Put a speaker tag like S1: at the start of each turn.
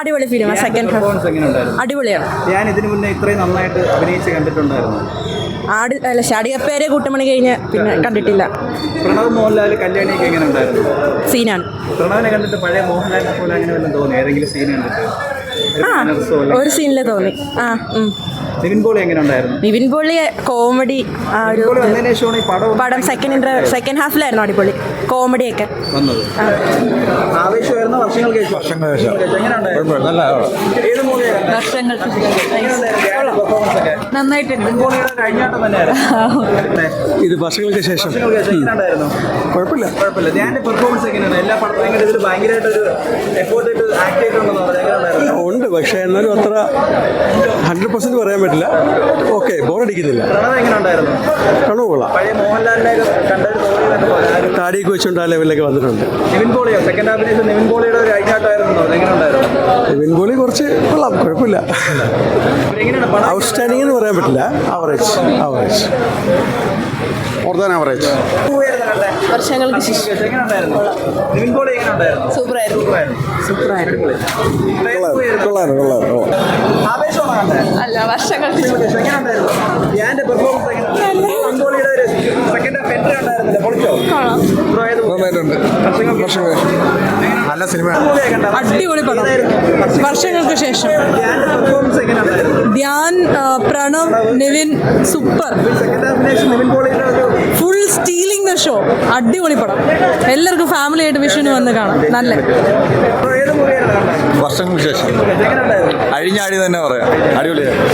S1: അടിപൊളി film second half അടിപൊളിയാണ്
S2: ഞാൻ ഇതിനു മുന്നേ ഇത്രയും നന്നായിട്ട് അഭിനയിച്ച് കണ്ടിട്ടുണ്ടായിരുന്നു.
S1: ആട് അല്ല ഷാടിയപ്പേരെ കൂട്ടമണി കഴിഞ്ഞ് പിന്നെ കണ്ടിട്ടില്ല.
S2: പ്രണവ് മോഹൻലാൽ കല്യാണിയൊക്കെ എങ്ങനെ ഉണ്ടായിരുന്നു
S1: സീനാണ്.
S2: പ്രണവിനെ കണ്ടിട്ട് പഴയ മോഹൻലാലിനെ പോലെ അങ്ങനെ വല്ലതും തോന്നി ഏതെങ്കിലും സീൻ കണ്ടിട്ട്?
S1: ആ ഒരു സീനിൽ തോന്നി. ആ.
S2: നിവിൻ പോളി എങ്ങനെ ഉണ്ടായിരുന്നു?
S1: നിവിൻ പോളി കോമഡി ആ ഒരു
S2: പടം സെക്കൻഡ്
S1: ഇന്റർ സെക്കൻഡ് സെക്കൻഡ് ഹാഫിലായിരുന്നു അടിപൊളി. കോമഡിയൊക്കെ.
S3: ഇത് വർഷങ്ങൾക്ക് ശേഷം. കുഴപ്പമില്ല.
S2: കുഴപ്പമില്ല. ഞാൻ പെർഫോമൻസ് എങ്ങനെയാണ്? എല്ലാ പടത്തിലും ഭയങ്കരമായിട്ട് ഒരു എഫോർട്ട് ആക്ട് ചെയ്തിട്ടുണ്ടെന്ന് പറഞ്ഞു
S3: ഉണ്ട് പക്ഷേ എന്നാലും അത്ര ഹൺഡ്രഡ് പെർസെന്റ് പറയാൻ പറ്റില്ല. ഓക്കെ ബോറടിക്കുന്നില്ല
S2: പ്രണവ്
S3: കൊള്ളാം. താടിയൊക്കെ വെച്ചുകൊണ്ട് ആ ലെവലിലൊക്കെ വന്നിട്ടുണ്ട്.
S2: എന്ന് പറഞ്ഞു എങ്ങനെയുണ്ടായിരുന്നു
S3: വിൻ കുറച്ച് കൊള്ളാം കുഴപ്പമില്ല. ഔട്ട്സ്റ്റാൻഡിംഗ് എന്ന് പറയാൻ പറ്റില്ല. Average average more than average?
S1: വർഷങ്ങൾക്ക് ശേഷം.
S2: നിവിൻ
S1: സൂപ്പറായിരുന്നു.
S2: സൂപ്പറായിരുന്നു
S1: അല്ല വർഷങ്ങൾക്ക്
S2: എങ്ങനെയുണ്ടായിരുന്നു ധ്യാന്റെ പെർഫോമൻസ് എങ്ങനെയുണ്ടായിരുന്നു നിവിൻ പോളിയുടെ ഒരു സെക്കൻഡ് ഹാഫ് എൻട്രി ഉണ്ടായിരുന്നില്ല പൊളിച്ചോ വർഷങ്ങൾക്ക്
S3: നല്ല സിനിമയാണ്
S1: അടിപൊളി പടം. വർഷങ്ങൾക്ക് ശേഷം. Dhyan Pranav Nivin super. Full stealing the show അടിപൊളി പടം. എല്ലാവർക്കും ഫാമിലി ആയിട്ട് വിഷുവിന് വന്ന് കാണാം. നല്ല.
S2: മൂവിയാണ്
S3: വർഷങ്ങൾക്ക് ശേഷം. അഴിഞ്ഞാടി തന്നെ പറയാം. അടിപൊളിയാണ്